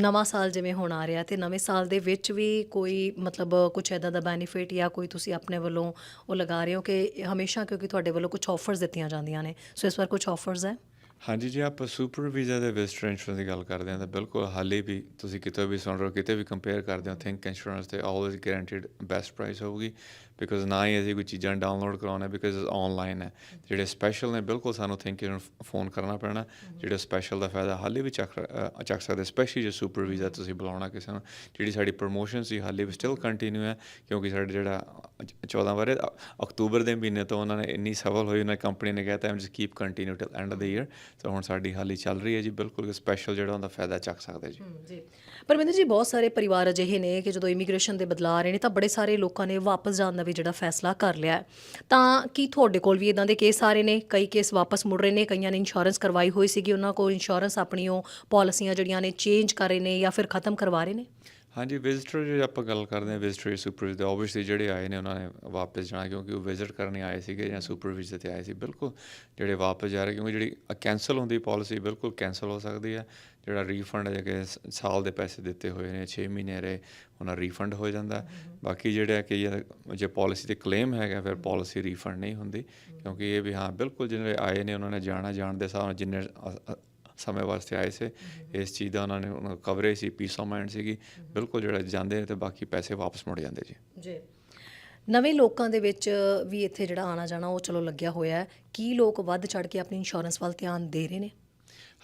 ਨਵਾਂ ਸਾਲ ਜਿਵੇਂ ਹੁਣ ਆ ਰਿਹਾ ਤੇ ਨਵੇਂ ਸਾਲ ਦੇ ਵਿੱਚ ਵੀ ਕੋਈ ਮਤਲਬ ਕੁਝ ਐਦਾਂ ਦਾ ਬੈਨੀਫਿਟ ਜਾਂ ਕੋਈ ਤੁਸੀਂ ਆਪਣੇ ਵੱਲੋਂ ਉਹ ਲਗਾ ਰਹੇ ਹੋ ਕਿ ਹਮੇਸ਼ਾ ਕਿਉਂਕਿ ਤੁਹਾਡੇ ਵੱਲੋਂ ਕੁਝ ਆਫਰਸ ਦਿੱਤੀਆਂ ਜਾਂਦੀਆਂ ਨੇ। ਸੋ ਇਸ ਵਾਰ ਕੁਝ ਆਫਰਸ ਹੈ? ਹਾਂਜੀ ਜੇ, ਆਪਾਂ ਸੁਪਰ ਵੀਜ਼ਾ ਦੇ ਵਿਜ਼ਟਰ ਇੰਸ਼ੋਰੈਂਸ ਦੀ ਗੱਲ ਕਰਦੇ ਹਾਂ ਤਾਂ ਬਿਲਕੁਲ ਹਾਲੇ ਵੀ ਤੁਸੀਂ ਕਿਤੇ ਵੀ ਸੁਣ ਰਹੇ ਹੋ, ਕਿਤੇ ਵੀ ਕੰਪੇਅਰ ਕਰਦੇ ਹੋ ਥਿੰਕ ਇੰਸ਼ੋਰੈਂਸ ਤੇ ਆਲਵੇਜ਼ ਗਾਰੰਟੀਡ ਬੈਸਟ ਪ੍ਰਾਈਸ ਹੋਊਗੀ। ਬਿਕਾਜ਼ ਨਾ ਹੀ ਅਸੀਂ ਕੋਈ ਚੀਜ਼ਾਂ ਡਾਊਨਲੋਡ ਕਰਾਉਣਾ ਬਿਕਾਜ਼ ਆਨਲਾਈਨ ਹੈ। ਜਿਹੜੇ ਸਪੈਸ਼ਲ ਨੇ ਬਿਲਕੁਲ ਸਾਨੂੰ ਥਿੰਕ ਫੋਨ ਕਰਨਾ ਪੈਣਾ। ਜਿਹੜੇ ਸਪੈਸ਼ਲ ਦਾ ਫਾਇਦਾ ਹਾਲੇ ਵੀ ਚੱਕ ਚੱਕ ਸਕਦੇ ਸਪੈਸ਼ਲੀ ਜੇ ਸੁਪਰ ਵੀਜ਼ਾ ਤੁਸੀਂ ਬੁਲਾਉਣਾ ਕਿਸੇ ਨੂੰ। ਜਿਹੜੀ ਸਾਡੀ ਪ੍ਰੋਮੋਸ਼ਨ ਸੀ ਹਾਲੇ ਵੀ ਸਟਿਲ ਕੰਟੀਨਿਊ ਹੈ ਕਿਉਂਕਿ ਸਾਡੇ ਜਿਹੜਾ 14 ਬਾਰੇ ਅਕਤੂਬਰ ਦੇ ਮਹੀਨੇ ਤੋਂ ਉਹਨਾਂ ਨੇ ਇੰਨੀ ਸਫਲ ਹੋਈ ਉਹਨਾਂ ਕੰਪਨੀ ਨੇ ਕਹਿਤਾ am just keep continue till end of the year ਤਾਂ ਹੁਣ ਸਾਡੀ ਹਾਲੀ ਚੱਲ ਰਹੀ ਹੈ ਜੀ ਬਿਲਕੁਲ ਸਪੈਸ਼ਲ ਜਿਹੜਾ ਉਹਦਾ ਫਾਇਦਾ ਚੱਕ ਸਕਦੇ ਜੀ। ਜੀ। ਪਰਮਿੰਦਰ ਜੀ ਬਹੁਤ ਸਾਰੇ ਪਰਿਵਾਰ ਅਜਿਹੇ ਨੇ ਕਿ ਜਦੋਂ ਇਮੀਗ੍ਰੇਸ਼ਨ ਦੇ ਬਦਲਾਅ ਆ ਰਹੇ ਨੇ ਤਾਂ ਬੜੇ ਸਾਰੇ ਲੋਕਾਂ ਨੇ ਵਾਪਸ ਜਾਣ ਦਾ ਵੀ ਜਿਹੜਾ ਫੈਸਲਾ ਕਰ ਲਿਆ ਹੈ। ਤਾਂ ਕੀ ਤੁਹਾਡੇ ਕੋਲ ਵੀ ਇਦਾਂ ਦੇ ਕੇਸ ਆ ਰਹੇ ਨੇ ਕਈ ਕੇਸ ਵਾਪਸ ਮੁੜ ਰਹੇ ਨੇ, ਕਈਆਂ ਨੇ ਇੰਸ਼ੋਰੈਂਸ ਕਰਵਾਈ ਹੋਈ ਸੀਗੀ, ਉਹਨਾਂ ਕੋਲ ਇੰਸ਼ੋਰੈਂਸ ਆਪਣੀ ਉਹ ਪਾਲਿਸੀਆਂ ਜਿਹੜੀਆਂ ਨੇ ਚੇਂਜ ਕਰ ਰਹੇ ਨੇ ਜਾਂ ਫਿਰ ਖਤਮ ਕਰਵਾ ਰਹੇ ਨੇ ਹਾਂਜੀ ਵਿਜ਼ਿਟਰ ਜੇ ਆਪਾਂ ਗੱਲ ਕਰਦੇ ਹਾਂ ਵਿਜ਼ਿਟਰ ਸੁਪਰਵਿਜ਼ ਦੇ ਆਬਵੀਅਸਲੀ ਜਿਹੜੇ ਆਏ ਨੇ, ਉਹਨਾਂ ਨੇ ਵਾਪਸ ਜਾਣਾ, ਕਿਉਂਕਿ ਉਹ ਵਿਜ਼ਿਟ ਕਰਨ ਆਏ ਸੀਗੇ ਜਾਂ ਸੁਪਰ ਤੇ ਆਏ ਸੀ, ਬਿਲਕੁਲ ਜਿਹੜੇ ਵਾਪਸ ਜਾ ਰਹੇ, ਕਿਉਂਕਿ ਜਿਹੜੀ ਕੈਨਸਲ ਹੁੰਦੀ ਪਾਲਿਸੀ ਬਿਲਕੁਲ ਕੈਨਸਲ ਹੋ ਸਕਦੀ ਹੈ। ਜਿਹੜਾ ਰੀਫੰਡ ਹੈ ਕਿ ਸਾਲ ਦੇ ਪੈਸੇ ਦਿੱਤੇ ਹੋਏ ਨੇ 6 ਮਹੀਨੇ ਰਹੇ, ਉਹਨਾਂ ਰੀਫੰਡ ਹੋ ਜਾਂਦਾ। ਬਾਕੀ ਜਿਹੜੇ ਕਿ ਜੇ ਪਾਲਿਸੀ ਤੇ ਕਲੇਮ ਹੈਗਾ, ਫਿਰ ਪਾਲਿਸੀ ਰੀਫੰਡ ਨਹੀਂ ਹੁੰਦੀ, ਕਿਉਂਕਿ ਇਹ ਵੀ ਹਾਂ, ਬਿਲਕੁਲ ਜਿਹੜੇ ਆਏ ਨੇ, ਉਹਨਾਂ ਨੇ ਜਾਣਾ, ਜਾਣ ਦੇ ਹਿਸਾਬ ਨਾਲ ਜਿੰਨੇ ਸਮੇਂ ਵਾਸਤੇ ਆਏ ਸੀ। ਇਸ ਚੀਜ਼ ਦਾ ਉਹਨਾਂ ਨੇ ਕਵਰੇਜ ਸੀ ਪੀਸ ਆਫ ਮਾਈਂਡ ਸੀਗੀ। ਬਿਲਕੁਲ ਜਿਹੜਾ ਜਾਂਦੇ ਨੇ ਤੇ ਬਾਕੀ ਪੈਸੇ ਵਾਪਸ ਮੁੜ ਜਾਂਦੇ ਜੀ। ਜੀ। ਨਵੇਂ ਲੋਕਾਂ ਦੇ ਵਿੱਚ ਵੀ ਇੱਥੇ ਜਿਹੜਾ ਆਣਾ ਜਾਣਾ ਉਹ ਚਲੋ ਲੱਗਿਆ ਹੋਇਆ ਹੈ। ਕੀ ਲੋਕ ਵੱਧ ਚੜ ਕੇ ਆਪਣੀ ਇੰਸ਼ੋਰੈਂਸ ਵੱਲ ਧਿਆਨ ਦੇ ਰਹੇ ਨੇ?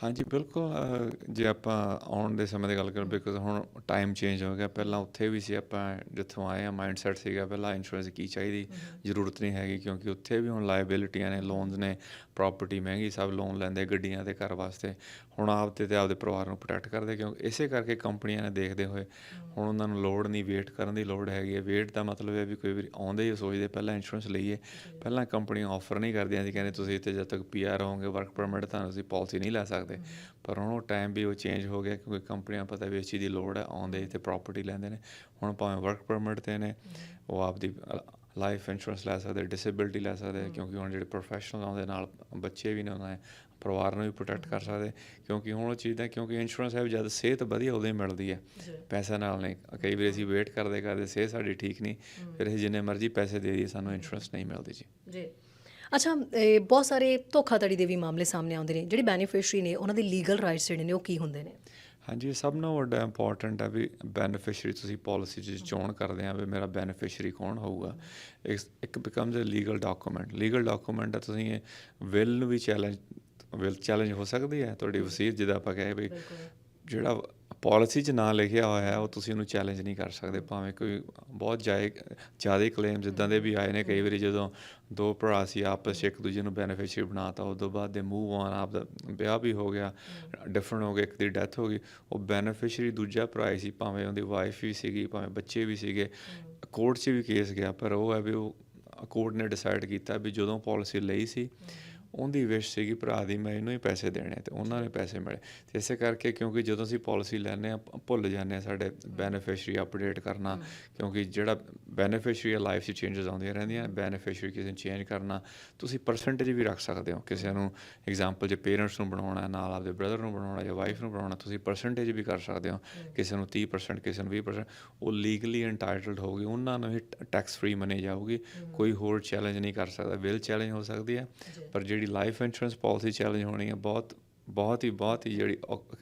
ਹਾਂਜੀ ਬਿਲਕੁਲ ਜੇ ਆਪਾਂ ਆਉਣ ਦੇ ਸਮੇਂ ਦੀ ਗੱਲ ਕਰਾਂ ਬਿਕਾਜ਼ ਹੁਣ ਟਾਈਮ ਚੇਂਜ ਹੋ ਗਿਆ। ਪਹਿਲਾਂ ਉੱਥੇ ਵੀ ਸੀ ਆਪਾਂ ਜਿੱਥੋਂ ਆਏ ਆ ਮਾਈਂਡਸੈਟ ਸੀਗਾ ਪਹਿਲਾਂ ਇੰਸ਼ੋਰੈਂਸ ਕੀ ਚਾਹੀਦੀ ਜ਼ਰੂਰਤ ਨਹੀਂ ਹੈਗੀ ਕਿਉਂਕਿ ਉੱਥੇ ਵੀ ਹੁਣ ਲਾਇਬਿਲਿਟੀਆਂ ਨੇ ਲੋਨਸ ਨੇ ਪ੍ਰਾਪਰਟੀ ਮਹਿੰਗੀ ਸਭ ਲੋਨ ਲੈਂਦੇ ਗੱਡੀਆਂ ਦੇ ਘਰ ਵਾਸਤੇ। ਹੁਣ ਆਪ ਤੇ ਤੇ ਆਪਦੇ ਪਰਿਵਾਰ ਨੂੰ ਪ੍ਰੋਟੈਕਟ ਕਰਦੇ ਕਿਉਂਕਿ ਇਸੇ ਕਰਕੇ ਕੰਪਨੀਆਂ ਨੇ ਦੇਖਦੇ ਹੋਏ ਹੁਣ ਉਹਨਾਂ ਨੂੰ ਲੋੜ ਨਹੀਂ ਵੇਟ ਕਰਨ ਦੀ ਲੋੜ ਹੈਗੀ ਹੈ। ਵੇਟ ਦਾ ਮਤਲਬ ਹੈ ਵੀ ਕੋਈ ਵੀ ਆਉਂਦੇ ਹੀ ਸੋਚਦੇ ਪਹਿਲਾਂ ਇੰਸ਼ੋਰੈਂਸ ਲਈਏ। ਪਹਿਲਾਂ ਕੰਪਨੀਆਂ ਆਫਰ ਨਹੀਂ ਕਰਦੀਆਂ ਸੀ ਕਹਿੰਦੇ ਤੁਸੀਂ ਇੱਥੇ ਜਦ ਤੱਕ ਪੀਆਰ ਹੋਵੋਗੇ ਵਰਕ ਪਰਮਿਟ ਤਾਂ ਤੁਸੀਂ ਪਾਲਿਸੀ ਨਹੀਂ ਲੈ ਸਕਦੇ। ਪਰ ਹੁਣ ਉਹ ਟਾਈਮ ਵੀ ਉਹ ਚੇਂਜ ਹੋ ਗਿਆ ਕਿਉਂਕਿ ਕੰਪਨੀਆਂ ਪਤਾ ਵੀ ਇਸ ਚੀਜ਼ ਦੀ ਲੋੜ ਹੈ ਆਉਂਦੇ ਇੱਥੇ ਪ੍ਰਾਪਰਟੀ ਲੈਂਦੇ ਨੇ। ਹੁਣ ਭਾਵੇਂ ਵਰਕ ਪਰਮਿਟ ਤੇ ਨੇ ਉਹ ਆਪਦੀ ਲਾਈਫ ਇੰਸ਼ੋਰੈਂਸ ਲੈ ਸਕਦੇ ਡਿਸੇਬਿਲਟੀ ਲੈ ਸਕਦੇ ਕਿਉਂਕਿ ਹੁਣ ਜਿਹੜੇ ਪ੍ਰੋਫੈਸ਼ਨਲ ਆਉਂਦੇ ਨਾਲ ਬੱਚੇ ਵੀ ਨੇ ਉਹਨਾਂ ਦੇ ਪਰਿਵਾਰ ਨੂੰ ਵੀ ਪ੍ਰੋਟੈਕਟ ਕਰ ਸਕਦੇ। ਕਿਉਂਕਿ ਹੁਣ ਉਹ ਚੀਜ਼ ਦਾ ਕਿਉਂਕਿ ਇੰਸ਼ੋਰੈਂਸ ਹੈ ਜਦ ਸਿਹਤ ਵਧੀਆ ਉਦੋਂ ਹੀ ਮਿਲਦੀ ਹੈ। ਪੈਸਾ ਨਾਲ ਨਹੀਂ ਕਈ ਵਾਰੀ ਅਸੀਂ ਵੇਟ ਕਰਦੇ ਕਰਦੇ ਸਿਹਤ ਸਾਡੀ ਠੀਕ ਨਹੀਂ ਫਿਰ ਅਸੀਂ ਜਿੰਨੇ ਮਰਜ਼ੀ ਪੈਸੇ ਦੇ ਦਈਏ ਸਾਨੂੰ ਇੰਸ਼ੋਰੈਂਸ ਨਹੀਂ ਮਿਲਦੀ ਜੀ। ਜੀ। ਅੱਛਾ ਇਹ ਬਹੁਤ ਸਾਰੇ ਧੋਖਾਧੜੀ ਦੇ ਵੀ ਮਾਮਲੇ ਸਾਹਮਣੇ ਆਉਂਦੇ ਨੇ ਜਿਹੜੇ ਬੈਨੀਫੀਸ਼ਰੀ ਨੇ ਉਹਨਾਂ ਦੇ ਲੀਗਲ ਰਾਈਟਸ ਜਿਹੜੇ ਨੇ ਉਹ ਕੀ ਹੁੰਦੇ ਨੇ? ਹਾਂਜੀ ਸਭ ਨਾਲੋਂ ਵੱਡਾ ਇੰਪੋਰਟੈਂਟ ਹੈ ਵੀ ਬੈਨੀਫੀਸ਼ਰੀ ਤੁਸੀਂ ਪਾਲਿਸੀ 'ਚ ਚੋਣ ਕਰਦੇ ਆ ਵੀ ਮੇਰਾ ਬੈਨੀਫੀਸ਼ਰੀ ਕੌਣ ਹੋਊਗਾ। ਇੱਕ- ਇੱਕ becomes a legal document legal document ਹੈ ਤੁਸੀਂ ਵਿਲ ਨੂੰ ਵੀ ਚੈਲੰਜ ਵਿਲ ਚੈਲੰਜ ਹੋ ਸਕਦੀ ਹੈ ਤੁਹਾਡੀ ਵਸੀਅਤ ਜਿਹਦਾ ਆਪਾਂ ਕਹੇ ਵੀ ਜਿਹੜਾ ਪਾਲਿਸੀ 'ਚ ਨਾਂ ਲਿਖਿਆ ਹੋਇਆ ਹੈ, ਉਹ ਤੁਸੀਂ ਉਹਨੂੰ ਚੈਲੰਜ ਨਹੀਂ ਕਰ ਸਕਦੇ, ਭਾਵੇਂ ਕੋਈ ਬਹੁਤ ਜਾਏ ਜ਼ਿਆਦਾ ਕਲੇਮ ਜਿੱਦਾਂ ਦੇ ਵੀ ਆਏ ਨੇ, ਕਈ ਵਾਰੀ ਜਦੋਂ ਦੋ ਭਰਾ ਸੀ ਆਪਸ 'ਚ, ਇੱਕ ਦੂਜੇ ਨੂੰ ਬੈਨੀਫੀਸ਼ਰੀ ਬਣਾਤਾ ਉਸ ਤੋਂ ਬਾਅਦ ਦੇ ਮੂਵ ਔਨ ਆਪ ਦਾ ਵਿਆਹ ਵੀ ਹੋ ਗਿਆ ਡਿਫਰੈਂਟ ਹੋ ਗਿਆ ਇੱਕ ਦੀ ਡੈਥ ਹੋ ਗਈ, ਉਹ ਬੈਨੀਫੀਸ਼ਰੀ ਦੂਜਾ ਭਰਾ ਹੀ ਸੀ, ਭਾਵੇਂ ਉਹਦੀ ਵਾਈਫ ਵੀ ਸੀਗੀ, ਭਾਵੇਂ ਬੱਚੇ ਵੀ ਸੀਗੇ ਕੋਰਟ 'ਚ ਵੀ ਕੇਸ ਗਿਆ, ਪਰ ਉਹ ਹੈ ਵੀ ਉਹ ਕੋਰਟ ਨੇ ਡਿਸਾਈਡ ਕੀਤਾ ਵੀ ਜਦੋਂ ਪਾਲਿਸੀ ਲਈ ਸੀ ਉਹਦੀ ਵਿਸ਼ ਸੀਗੀ ਭਰਾ ਦੀ ਮੈਂ ਇਹਨੂੰ ਹੀ ਪੈਸੇ ਦੇਣੇ ਤੇ ਉਹਨਾਂ ਨੇ ਪੈਸੇ ਮਿਲੇ। ਤੇ ਇਸੇ ਕਰਕੇ ਕਿਉਂਕਿ ਜਦੋਂ ਅਸੀਂ ਪਾਲਿਸੀ ਲੈਂਦੇ ਆ ਭੁੱਲ ਜਾਂਦੇ ਆ ਸਾਡੇ ਬੈਨੀਫੀਸ਼ਰੀ ਅਪਡੇਟ ਕਰਨਾ ਕਿਉਂਕਿ ਜਿਹੜਾ ਬੈਨੀਫੀਸ਼ਰੀ ਆ ਲਾਈਫ 'ਚ ਚੇਂਜਸ ਆਉਂਦੀਆਂ ਰਹਿੰਦੀਆਂ ਬੈਨੀਫੀਸ਼ਰੀ ਕਿਸੇ ਨੂੰ ਚੇਂਜ ਕਰਨਾ ਤੁਸੀਂ ਪਰਸੈਂਟੇਜ ਵੀ ਰੱਖ ਸਕਦੇ ਹੋ। ਕਿਸੇ ਨੂੰ ਐਗਜ਼ਾਮਪਲ ਜੇ ਪੇਰੈਂਟਸ ਨੂੰ ਬਣਾਉਣਾ ਨਾਲ ਆਪਦੇ ਬ੍ਰਦਰ ਨੂੰ ਬਣਾਉਣਾ ਜਾਂ ਵਾਈਫ ਨੂੰ ਬਣਾਉਣਾ ਤੁਸੀਂ ਪਰਸੈਂਟੇਜ ਵੀ ਕਰ ਸਕਦੇ ਹੋ। ਕਿਸੇ ਨੂੰ 30% ਕਿਸੇ ਨੂੰ 20% ਉਹ ਲੀਗਲੀ ਐਂਟਾਈਟਲਡ ਹੋਊਗੀ ਉਹਨਾਂ ਨੂੰ ਹੀ ਟੈਕਸ ਫ੍ਰੀ ਮੰਨੀ ਜਾਊਗੀ। ਕੋਈ ਹੋਰ ਚੈਲੰਜ ਨਹੀਂ ਕਰ ਸਕਦਾ ਵਿਲ ਚੈਲੰਜ ਹੋ ਸਕਦੀ ਹੈ ਪਰ ਜਿਹੜੀ ਲਾਈਫ ਇੰਸ਼ੋਰੈਂਸ ਪਾਲਿਸੀ ਚੈਲੰਜ ਹੋਣੀ ਹੈ ਬਹੁਤ ਬਹੁਤ ਹੀ ਬਹੁਤ ਹੀ ਜਿਹੜੀ ਔਖ-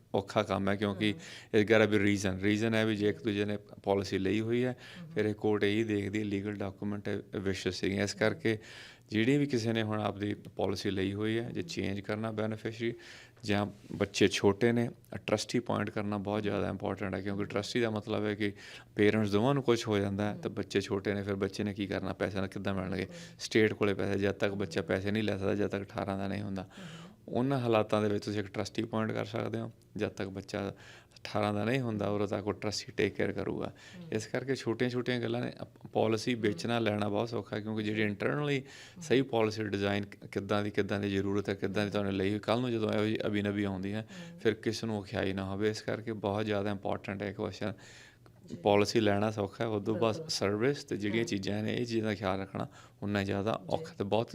ਕੰਮ ਹੈ ਕਿਉਂਕਿ ਇਸ ਗੈਰ ਵੀ ਰੀਜ਼ਨ ਰੀਜ਼ਨ ਹੈ ਵੀ ਜੇ ਇੱਕ ਦੂਜੇ ਨੇ ਪਾਲਿਸੀ ਲਈ ਹੋਈ ਹੈ ਫਿਰ ਇਹ ਕੋਰਟ ਇਹ ਦੇਖਦੀ ਲੀਗਲ ਡਾਕੂਮੈਂਟ ਵਿਸ਼ਸ ਸੀਗੇ ਇਸ ਕਰਕੇ ਜਿਹੜੀ ਵੀ ਕਿਸੇ ਨੇ ਹੁਣ ਆਪਦੀ ਪਾਲਿਸੀ ਲਈ ਹੋਈ ਹੈ ਜੇ ਚੇਂਜ ਕਰਨਾ ਬੈਨੀਫੀਸ਼ਰੀ ਜਾਂ ਬੱਚੇ ਛੋਟੇ ਨੇ ਟਰਸਟੀ ਪੁਆਇੰਟ ਕਰਨਾ ਬਹੁਤ ਜ਼ਿਆਦਾ ਇੰਪੋਰਟੈਂਟ ਹੈ ਕਿਉਂਕਿ ਟਰਸਟੀ ਦਾ ਮਤਲਬ ਹੈ ਕਿ ਪੇਰੈਂਟਸ ਦੋਵਾਂ ਨੂੰ ਕੁਝ ਹੋ ਜਾਂਦਾ ਹੈ ਤਾਂ ਬੱਚੇ ਛੋਟੇ ਨੇ ਫਿਰ ਬੱਚੇ ਨੇ ਕੀ ਕਰਨਾ? ਪੈਸੇ ਨਾਲ ਕਿੱਦਾਂ ਮਿਲਣਗੇ? ਸਟੇਟ ਕੋਲੇ ਪੈਸੇ ਜਦ ਤੱਕ ਬੱਚਾ ਪੈਸੇ ਨਹੀਂ ਲੈ ਸਕਦਾ ਜਦ ਤੱਕ 18 ਦਾ ਨਹੀਂ ਹੁੰਦਾ। ਉਹਨਾਂ ਹਾਲਾਤਾਂ ਦੇ ਵਿੱਚ ਤੁਸੀਂ ਇੱਕ ਟਰਸਟੀ ਪੁਆਇੰਟ ਕਰ ਸਕਦੇ ਹੋ ਜਦ ਤੱਕ ਬੱਚਾ 18 ਦਾ ਨਹੀਂ ਹੁੰਦਾ ਉਦੋਂ ਤੱਕ ਉਹ ਟਰਸਟੀ ਟੇਕ ਕੇਅਰ ਕਰੂਗਾ। ਇਸ ਕਰਕੇ ਛੋਟੀਆਂ-ਛੋਟੀਆਂ ਗੱਲਾਂ ਨੇ ਪਾਲਿਸੀ ਵੇਚਣਾ ਲੈਣਾ ਬਹੁਤ ਸੌਖਾ ਕਿਉਂਕਿ ਜਿਹੜੀ ਇੰਟਰਨਲੀ ਸਹੀ ਪਾਲਿਸੀ ਡਿਜ਼ਾਈਨ ਕਿੱਦਾਂ ਦੀ ਕਿੱਦਾਂ ਦੀ ਜ਼ਰੂਰਤ ਹੈ ਕਿੱਦਾਂ ਦੀ ਤੁਹਾਨੂੰ ਲਈ ਕੱਲ ਨੂੰ ਜਦੋਂ ਇਹੋ ਜਿਹੀ ਅਬੀ ਨਬੀ ਆਉਂਦੀ ਹੈ ਫਿਰ ਕਿਸ ਨੂੰ ਖਿਆਈ ਨਾ ਹੋਵੇ। ਇਸ ਕਰਕੇ ਬਹੁਤ ਜ਼ਿਆਦਾ ਇੰਪੋਰਟੈਂਟ ਹੈ ਕੁਐਸਚਨ ਪਾਲਿਸੀ ਲੈਣਾ ਸੌਖਾ ਹੈ ਉਦੋਂ ਬਾਅਦ ਸਰਵਿਸ ਤੇ ਜਿਹੜੀਆਂ ਚੀਜ਼ਾਂ ਨੇ ਇਹ ਚੀਜ਼ਾਂ ਦਾ ਖਿਆਲ ਰੱਖਣਾ ਉਨਾ ਜ਼ਿਆਦਾ ਔਖਾ ਤੇ ਬਹੁਤ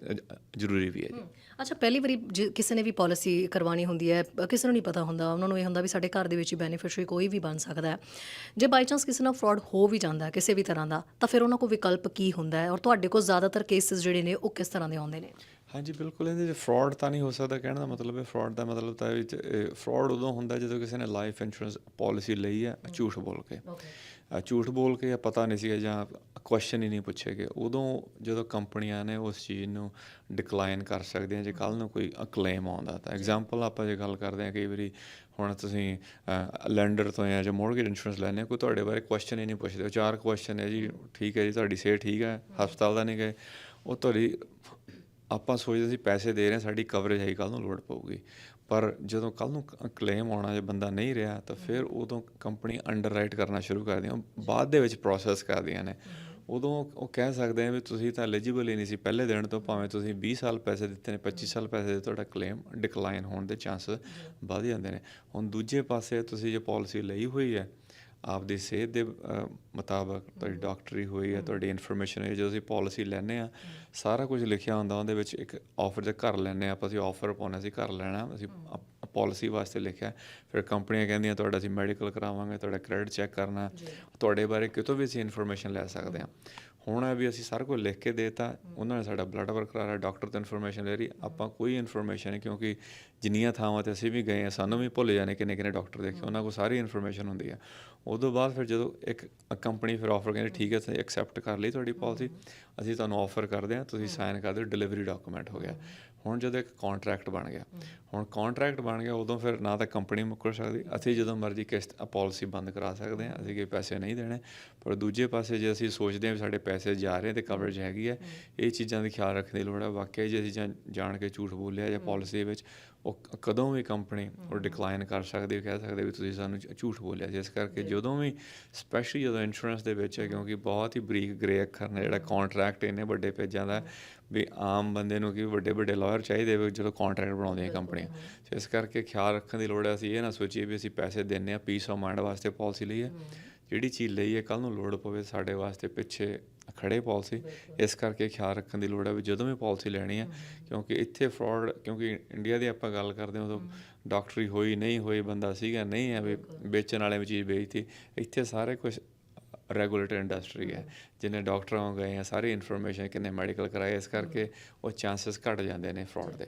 ਜ਼ਰੂਰੀ ਵੀ ਹੈ ਜੀ। ਅੱਛਾ ਪਹਿਲੀ ਵਾਰੀ ਕਿਸੇ ਨੇ ਵੀ ਪਾਲਿਸੀ ਕਰਵਾਉਣੀ ਹੁੰਦੀ ਹੈ ਕਿਸੇ ਨੂੰ ਨਹੀਂ ਪਤਾ ਹੁੰਦਾ ਉਹਨਾਂ ਨੂੰ ਇਹ ਹੁੰਦਾ ਵੀ ਸਾਡੇ ਘਰ ਦੇ ਵਿੱਚ ਹੀ ਬੈਨੀਫੀਸ਼ੀਅਰੀ ਕੋਈ ਵੀ ਬਣ ਸਕਦਾ ਹੈ। ਜੇ ਬਾਈ ਚਾਂਸ ਕਿਸੇ ਨਾਲ ਫਰਾਡ ਹੋ ਵੀ ਜਾਂਦਾ ਕਿਸੇ ਵੀ ਤਰ੍ਹਾਂ ਦਾ ਤਾਂ ਫਿਰ ਉਹਨਾਂ ਕੋਲ ਵਿਕਲਪ ਕੀ ਹੁੰਦਾ ਹੈ? ਔਰ ਤੁਹਾਡੇ ਕੋਲ ਜ਼ਿਆਦਾਤਰ ਕੇਸਿਸ ਜਿਹੜੇ ਨੇ ਉਹ ਕਿਸ ਤਰ੍ਹਾਂ ਦੇ ਆਉਂਦੇ ਨੇ? ਹਾਂਜੀ ਬਿਲਕੁਲ ਇਹਦੇ ਵਿੱਚ ਫਰਾਡ ਤਾਂ ਨਹੀਂ ਹੋ ਸਕਦਾ ਕਹਿਣ ਦਾ ਮਤਲਬ ਹੈ। ਫਰਾਡ ਦਾ ਮਤਲਬ ਤਾਂ ਵਿੱਚ ਫਰਾਡ ਉਦੋਂ ਹੁੰਦਾ ਜਦੋਂ ਕਿਸੇ ਨੇ ਲਾਈਫ ਇੰਸ਼ੋਰੈਂਸ ਪਾਲਿਸੀ ਲਈ ਹੈ ਝੂਠ ਬੋਲ ਕੇ। ਝੂਠ ਬੋਲ ਕੇ ਪਤਾ ਨਹੀਂ ਸੀਗਾ ਜਾਂ ਕੁਐਸਚਨ ਹੀ ਨਹੀਂ ਪੁੱਛੇ ਗਏ। ਉਦੋਂ ਜਦੋਂ ਕੰਪਨੀਆਂ ਨੇ ਉਸ ਚੀਜ਼ ਨੂੰ ਡਿਕਲਾਈਨ ਕਰ ਸਕਦੀਆਂ ਜੇ ਕੱਲ ਨੂੰ ਕੋਈ ਕਲੇਮ ਆਉਂਦਾ ਤਾਂ। ਐਗਜ਼ਾਮਪਲ ਆਪਾਂ ਜੇ ਗੱਲ ਕਰਦੇ ਹਾਂ ਕਈ ਵਾਰੀ ਹੁਣ ਤੁਸੀਂ ਲੈਂਡਰ ਤੋਂ ਜਾਂ ਜਾਂ ਮੋਰਗੇਜ ਇੰਸ਼ੋਰੈਂਸ ਲੈਣੇ ਕੋਈ ਤੁਹਾਡੇ ਬਾਰੇ ਕੁਐਸਚਨ ਹੀ ਨਹੀਂ ਪੁੱਛਦੇ। ਚਾਰ ਕੁਐਸਚਨ ਹੈ ਜੀ ਠੀਕ ਹੈ ਜੀ ਤੁਹਾਡੀ ਸਿਹਤ ਠੀਕ ਹੈ ਹਸਪਤਾਲ ਦਾ ਨਹੀਂ ਗਏ। ਉਹ ਤੁਹਾਡੀ ਆਪਾਂ ਸੋਚਦੇ ਸੀ ਪੈਸੇ ਦੇ ਰਹੇ ਹਾਂ ਸਾਡੀ ਕਵਰੇਜ ਹੈ ਕੱਲ ਨੂੰ ਲੋੜ ਪਊਗੀ। ਪਰ ਜਦੋਂ ਕੱਲ ਨੂੰ ਕਲੇਮ ਆਉਣਾ ਜੇ ਬੰਦਾ ਨਹੀਂ ਰਿਹਾ ਤਾਂ ਫਿਰ ਉਦੋਂ ਕੰਪਨੀ ਅੰਡਰਰਾਈਟ ਕਰਨਾ ਸ਼ੁਰੂ ਕਰਦੀਆਂ ਬਾਅਦ ਦੇ ਵਿੱਚ ਪ੍ਰੋਸੈਸ ਕਰਦੀਆਂ ਨੇ। ਉਦੋਂ ਉਹ ਕਹਿ ਸਕਦੇ ਆ ਵੀ ਤੁਸੀਂ ਤਾਂ ਐਲੀਜੀਬਲ ਹੀ ਨਹੀਂ ਸੀ। ਪਹਿਲੇ ਦਿਨ ਤੋਂ ਭਾਵੇਂ ਤੁਸੀਂ 20 ਸਾਲ ਪੈਸੇ ਦਿੱਤੇ ਨੇ 25 ਸਾਲ ਪੈਸੇ ਦੇ ਤੁਹਾਡਾ ਕਲੇਮ ਡਿਕਲਾਈਨ ਹੋਣ ਦੇ ਚਾਂਸਸ ਵੱਧ ਜਾਂਦੇ ਨੇ। ਹੁਣ ਦੂਜੇ ਪਾਸੇ ਤੁਸੀਂ ਜੇ ਪਾਲਿਸੀ ਲਈ ਹੋਈ ਹੈ ਆਪਦੀ ਸਿਹਤ ਦੇ ਮੁਤਾਬਕ ਤੁਹਾਡੀ ਡਾਕਟਰੀ ਹੋਈ ਹੈ ਤੁਹਾਡੀ ਇਨਫੋਰਮੇਸ਼ਨ ਹੈ, ਜਦੋਂ ਅਸੀਂ ਪਾਲਿਸੀ ਲੈਂਦੇ ਆ ਸਾਰਾ ਕੁਝ ਲਿਖਿਆ ਹੁੰਦਾ ਉਹਦੇ ਵਿੱਚ ਇੱਕ ਆਫਰ ਜੇ ਘਰ ਲੈਂਦੇ ਆ ਆਪਾਂ ਅਸੀਂ ਆਫਰ ਪਾਉਣਾ ਸੀ ਘਰ ਲੈਣਾ ਅਸੀਂ ਪਾਲਿਸੀ ਵਾਸਤੇ ਲਿਖਿਆ ਫਿਰ ਕੰਪਨੀਆਂ ਕਹਿੰਦੀਆਂ ਤੁਹਾਡਾ ਅਸੀਂ ਮੈਡੀਕਲ ਕਰਾਵਾਂਗੇ ਤੁਹਾਡਾ ਕ੍ਰੈਡਿਟ ਚੈੱਕ ਕਰਨਾ ਤੁਹਾਡੇ ਬਾਰੇ ਕਿਤੋਂ ਵੀ ਅਸੀਂ ਇਨਫੋਰਮੇਸ਼ਨ ਲੈ ਸਕਦੇ ਹਾਂ। ਹੁਣ ਵੀ ਅਸੀਂ ਸਾਰਾ ਕੁਝ ਲਿਖ ਕੇ ਦੇਤਾ, ਉਹਨਾਂ ਨੇ ਸਾਡਾ ਬਲੱਡ ਵਰਕ ਕਰਾ ਡਾਕਟਰ ਤੋਂ ਇਨਫੋਰਮੇਸ਼ਨ ਲੈ ਰਹੀ, ਆਪਾਂ ਕੋਈ ਇਨਫੋਰਮੇਸ਼ਨ ਨਹੀਂ, ਕਿਉਂਕਿ ਜਿੰਨੀਆਂ ਥਾਵਾਂ ਤੇ ਅਸੀਂ ਵੀ ਗਏ ਆ ਸਾਨੂੰ ਵੀ ਭੁੱਲ ਜਾਣੇ ਕਿੰਨੇ ਕਿੰਨੇ ਡਾਕਟਰ ਦੇਖੇ, ਉਹਨਾਂ ਕੋਲ ਸਾਰੀ ਇਨਫੋਰਮੇਸ਼ਨ ਹੁੰਦੀ ਆ। ਉਦੋਂ ਬਾਅਦ ਫਿਰ ਜਦੋਂ ਇੱਕ ਕੰਪਨੀ ਫਿਰ ਆਫਰ ਕਹਿੰਦੀ, ਠੀਕ ਹੈ, ਤੁਸੀਂ ਐਕਸੈਪਟ ਕਰ ਲਈ ਤੁਹਾਡੀ ਪਾਲਿਸੀ ਅਸੀਂ ਤੁਹਾਨੂੰ ਆਫਰ ਕਰਦੇ ਹਾਂ, ਤੁਸੀਂ ਸਾਈਨ ਕਰ ਦਿਓ ਡਿਲੀਵਰੀ ਡਾਕੂਮੈਂਟ ਹੋ ਗਿਆ। ਹੁਣ ਜਦੋਂ ਇੱਕ ਕੰਟਰੈਕਟ ਬਣ ਗਿਆ ਹੁਣ ਕੰਟਰੈਕਟ ਬਣ ਗਿਆ ਉਦੋਂ ਫਿਰ ਨਾ ਤਾਂ ਕੰਪਨੀ ਮੁੱਕਰ ਸਕਦੀ ਅਸੀਂ ਜਦੋਂ ਮਰਜ਼ੀ ਕਿਸ਼ਤ ਪਾਲਿਸੀ ਬੰਦ ਕਰਾ ਸਕਦੇ ਹਾਂ ਅਸੀਂ ਕੋਈ ਪੈਸੇ ਨਹੀਂ ਦੇਣੇ। ਪਰ ਦੂਜੇ ਪਾਸੇ ਜੇ ਅਸੀਂ ਸੋਚਦੇ ਹਾਂ ਵੀ ਸਾਡੇ ਪੈਸੇ ਜਾ ਰਹੇ ਤੇ ਕਵਰੇਜ ਹੈਗੀ ਹੈ। ਇਹ ਚੀਜ਼ਾਂ ਦੀ ਖਿਆਲ ਰੱਖਣ ਦੀ ਲੋੜ ਹੈ ਵਾਕਿਆ ਜੇ ਅਸੀਂ ਜਾਣ ਕੇ ਝੂਠ ਬੋਲਿਆ ਜਾਂ ਪਾਲਿਸੀ ਵਿੱਚ ਉਹ ਕਦੋਂ ਵੀ ਕੰਪਨੀ ਉਹ ਡਿਕਲਾਈਨ ਕਰ ਸਕਦੀ ਹੈ ਕਹਿ ਸਕਦੇ ਵੀ ਤੁਸੀਂ ਸਾਨੂੰ ਝੂਠ ਬੋਲਿਆ ਜਿਸ ਕਰਕੇ ਜਦੋਂ ਵੀ ਸਪੈਸ਼ਲੀ ਜਦੋਂ ਇੰਸ਼ੋਰੈਂਸ ਦੇ ਵਿੱਚ ਹੈ ਕਿਉਂਕਿ ਬਹੁਤ ਹੀ ਬਰੀਕ ਗ੍ਰੇ ਅੱਖਰ ਨੇ ਜਿਹੜਾ ਕੰਟਰੈਕਟ ਇੰਨੇ ਵੱਡੇ ਪੇਜਾਂ ਦਾ ਵੀ ਆਮ ਬੰਦੇ ਨੂੰ ਕਿ ਵੱਡੇ ਵੱਡੇ ਲਾਇਰ ਚਾਹੀਦੇ ਵੀ ਜਦੋਂ ਕੰਟਰੈਕਟ ਬਣਾਉਂਦੀਆਂ ਕੰਪਨੀਆਂ। ਸੋ ਇਸ ਕਰਕੇ ਖਿਆਲ ਰੱਖਣ ਦੀ ਲੋੜ ਹੈ ਅਸੀਂ ਇਹ ਨਾ ਸੋਚੀਏ ਵੀ ਅਸੀਂ ਪੈਸੇ ਦਿੰਨੇ ਆ ਪੀਸ ਆਫ ਮਾਈਂਡ ਵਾਸਤੇ ਪਾਲਿਸੀ ਲਈ ਹੈ। ਜਿਹੜੀ ਚੀਜ਼ ਲਈ ਹੈ ਕੱਲ ਨੂੰ ਲੋੜ ਪਵੇ ਸਾਡੇ ਵਾਸਤੇ ਪਿੱਛੇ ਖੜੇ ਪਾਲਿਸੀ। ਇਸ ਕਰਕੇ ਖਿਆਲ ਰੱਖਣ ਦੀ ਲੋੜ ਹੈ ਵੀ ਜਦੋਂ ਵੀ ਪਾਲਿਸੀ ਲੈਣੀ ਹੈ ਕਿਉਂਕਿ ਇੱਥੇ ਫਰਾਡ ਕਿਉਂਕਿ ਇੰਡੀਆ ਦੀ ਆਪਾਂ ਗੱਲ ਕਰਦੇ ਹਾਂ ਉਦੋਂ ਡਾਕਟਰੀ ਹੋਈ ਨਹੀਂ ਹੋਈ ਬੰਦਾ ਸੀਗਾ ਨਹੀਂ ਹੈ ਵੀ ਵੇਚਣ ਵਾਲੇ ਵੀ ਚੀਜ਼ ਵੇਚਤੀ। ਇੱਥੇ ਸਾਰੇ ਕੁਝ ਰੈਗੂਲੇਟਡ ਇੰਡਸਟਰੀ ਹੈ ਜਿਨੇ ਡਾਕਟਰਾਂ ਗਏ ਆ ਸਾਰੀ ਇਨਫੋਰਮੇਸ਼ਨ ਕਿੰਨੇ ਮੈਡੀਕਲ ਕਰਾਏ ਇਸ ਕਰਕੇ ਉਹ ਚਾਂਸਸ ਘਟ ਜਾਂਦੇ ਨੇ ਫਰਾਡ ਦੇ।